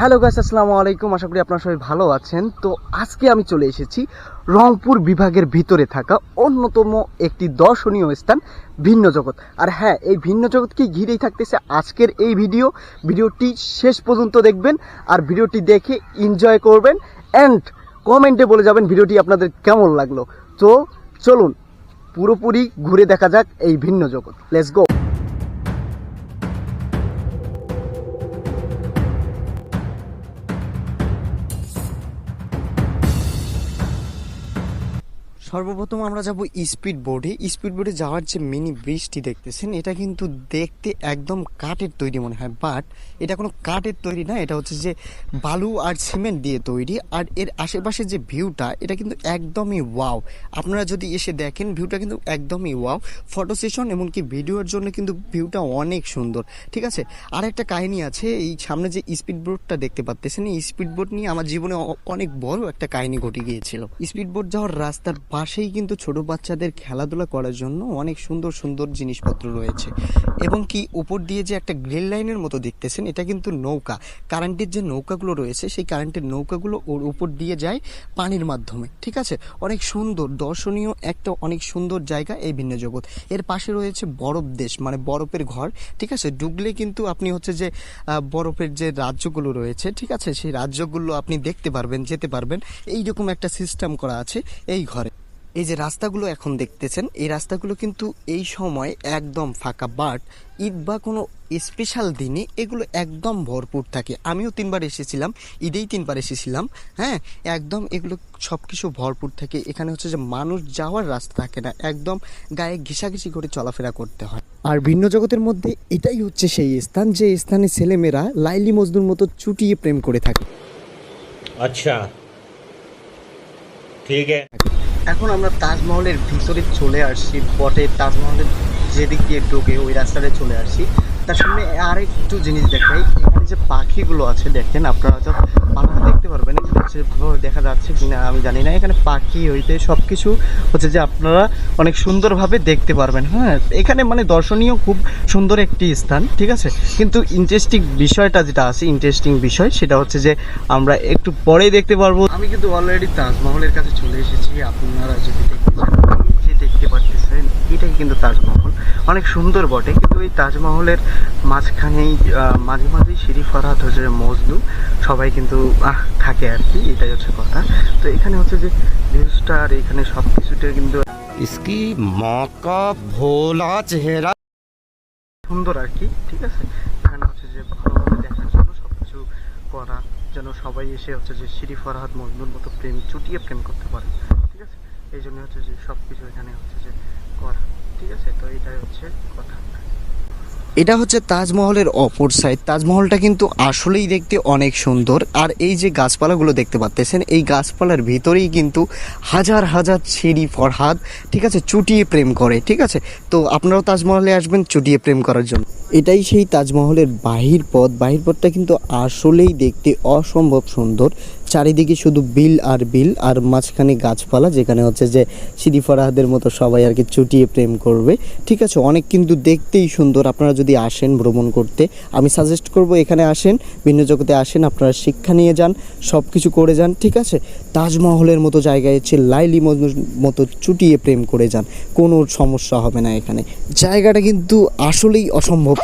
Hello guys আসসালামু আলাইকুম। আশা করি আপনারা সবাই ভালো আছেন। তো আজকে আমি চলে এসেছি রংপুর বিভাগের ভিতরে থাকা অন্যতম একটি দর্শনীয় স্থান, ভিন্ন জগৎ। আর হ্যাঁ এই ভিন্ন জগৎকে ঘিরেই থাকতেছে আজকের এই ভিডিও ভিডিওটি শেষ পর্যন্ত দেখবেন আর ভিডিওটি দেখে এনজয় করবেন অ্যান্ড কমেন্টে বলে যাবেন ভিডিওটি আপনাদের কেমন লাগল। তো চলুন, পুরোপুরি ঘুরে দেখা যাক এই ভিন্ন জগৎ। লেটস গো সর্বপ্রথম আমরা যাব স্পিড বোর্ডে স্পিড বোর্ডে যাওয়ার যে মিনি ব্রিজটি দেখতেছেন, এটা কিন্তু দেখতে একদম কাঠের তৈরি মনে হয়। বাট এটা কোনো কাঠের তৈরি না, এটা হচ্ছে যে বালু আর সিমেন্ট দিয়ে তৈরি। আর এর আশেপাশে যে ভিউটা, এটা কিন্তু একদমই ওয়াও। আপনারা যদি এসে দেখেন, ভিউটা কিন্তু একদমই ওয়াও। ফটো সেশন এমনকি ভিডিওর জন্য কিন্তু ভিউটা অনেক সুন্দর। ঠিক আছে? আর একটা কাহিনী আছে, এই সামনে যে স্পিড বোর্ডটা দেখতে পাচ্তেছেন, এই স্পিড বোর্ড নিয়ে আমার জীবনে অনেক বড় একটা কাহিনী ঘটে গিয়েছিল। স্পিড বোর্ড যাওয়ার রাস্তার পাশেই কিন্তু ছোট বাচ্চাদের খেলাধুলা করার জন্য অনেক সুন্দর সুন্দর জিনিসপত্র রয়েছে। এবং কি উপর দিয়ে যে একটা গ্রিল লাইনের মতো দেখতেছেন, এটা কিন্তু নৌকা। কারেন্টের যে নৌকাগুলো রয়েছে, সেই কারেন্টের নৌকাগুলো ওর উপর দিয়ে যায় পানির মাধ্যমে। ঠিক আছে? অনেক সুন্দর, দর্শনীয় একটা অনেক সুন্দর জায়গা এই ভিন্ন জগৎ। এর পাশে রয়েছে বরফ দেশ মানে বরফের ঘর। ঠিক আছে? ডুবলে কিন্তু আপনি হচ্ছে যে বরফের যে রাজ্যগুলো রয়েছে, ঠিক আছে? সেই রাজ্যগুলো আপনি দেখতে পারবেন, যেতে পারবেন। এইরকম একটা সিস্টেম করা আছে এই ঘরে। এই যে রাস্তাগুলো এখন দেখতেছেন, এই রাস্তাগুলো কিন্তু এই সময় একদম ফাঁকা বাট ঈদ বা কোনো স্পেশাল দিনে এগুলো একদম ভরপুর থাকে। আমিও তিনবার এসেছিলাম, ঈদেই তিনবার এসেছিলাম হ্যাঁ? একদম এগুলো সব কিছু ভরপুর থাকে। এখানে হচ্ছে যে মানুষ যাওয়ার রাস্তা থাকে না, একদম গায়ে ঘেঁষাঘেঁষি করে চলাফেরা করতে হয়। আর ভিন্ন জগতের মধ্যে এটাই হচ্ছে সেই স্থান, যে স্থানে ছেলেমেয়েরা লাইলি মজদুর মতো চুটিয়ে প্রেম করে থাকে। আচ্ছা ঠিক আছে। এখন আমরা তাজমহলের ভিতরে চলে আসছি বটে তাজমহলের যেদিক দিয়ে ঢোকে ওই রাস্তাটায় চলে আসছি তার সামনে আরেকটু জিনিস দেখাই। এখানে যে পাখিগুলো আছে, দেখেন আপনারা হয়তো ভালোভাবে দেখতে পারবেন, এখানে হচ্ছে ভালোভাবে দেখা যাচ্ছে কিনা আমি জানি না। এখানে পাখি হইতে সব কিছু হচ্ছে যে আপনারা অনেক সুন্দরভাবে দেখতে পারবেন। হ্যাঁ এখানে মানে দর্শনীয় খুব সুন্দর একটি স্থান, ঠিক আছে? কিন্তু ইন্টারেস্টিং বিষয়টা যেটা আছে ইন্টারেস্টিং বিষয়, সেটা হচ্ছে যে আমরা একটু পরেই দেখতে পারব। আমি কিন্তু অলরেডি তাজমহলের কাছে চলে এসেছি। আপনারা যদি দেখতে চান। দেখতে পাচ্ছেন এটাই কিন্তু তাজমহল। অনেক সুন্দর বটে কিন্তু এই তাজমহলের মাঝখানেই মাঝে মাঝেই সিঁড়ি ফরহাদ হচ্ছে মজদু সবাই কিন্তু থাকে আর কি এটাই হচ্ছে কথা। তো এখানে হচ্ছে যে ভিউজটা আর এখানে সব কিছুটা কিন্তু ইসকি ভোলা চেহারা সুন্দর আর কি ঠিক আছে? এখানে হচ্ছে যে ভালোভাবে দেখার জন্য সব কিছু করা যেন সবাই এসে হচ্ছে যে সিঁড়ি ফরহাদ মজনুর মতো প্রেম চুটিয়ে প্রেম করতে পারে। এই জন্য হচ্ছে যে সব কিছু এখানে হচ্ছে যে করা, ঠিক আছে? তো এটাই হচ্ছে কথা। এটা হচ্ছে তাজমহলের অপর সাইড তাজমহলটা কিন্তু আসলেই দেখতে অনেক সুন্দর। আর এই যে গাছপালাগুলো দেখতে পাচ্তেছেন, এই গাছপালার ভিতরেই কিন্তু হাজার হাজার ছেড়ি ফরহাদ, ঠিক আছে? চুটিয়ে প্রেম করে, ঠিক আছে? তো আপনারাও তাজমহলে আসবেন চুটিয়ে প্রেম করার জন্য। এটাই সেই তাজমহলের বাহির পথ। বাহির পথটা কিন্তু আসলেই দেখতে অসম্ভব সুন্দর। চারিদিকে শুধু বিল আর বিল আর মাঝখানে গাছপালা, যেখানে হচ্ছে যে সিঁড়ি ফরাহাদের মতো সবাই আর কি চুটিয়ে প্রেম করবে। ঠিক আছে, অনেক কিন্তু দেখতেই সুন্দর। আপনারা যদি আসেন ভ্রমণ করতে, আমি সাজেস্ট করব এখানে আসেন, ভিন্ন জগতে আসেন, আপনারা শিক্ষা নিয়ে যান সব কিছু করে যান, ঠিক আছে? তাজমহলের মতো জায়গায় হচ্ছে লাইলি মতো চুটিয়ে প্রেম করে যান, কোনো সমস্যা হবে না এখানে। জায়গাটা কিন্তু আসলেই অসম্ভব।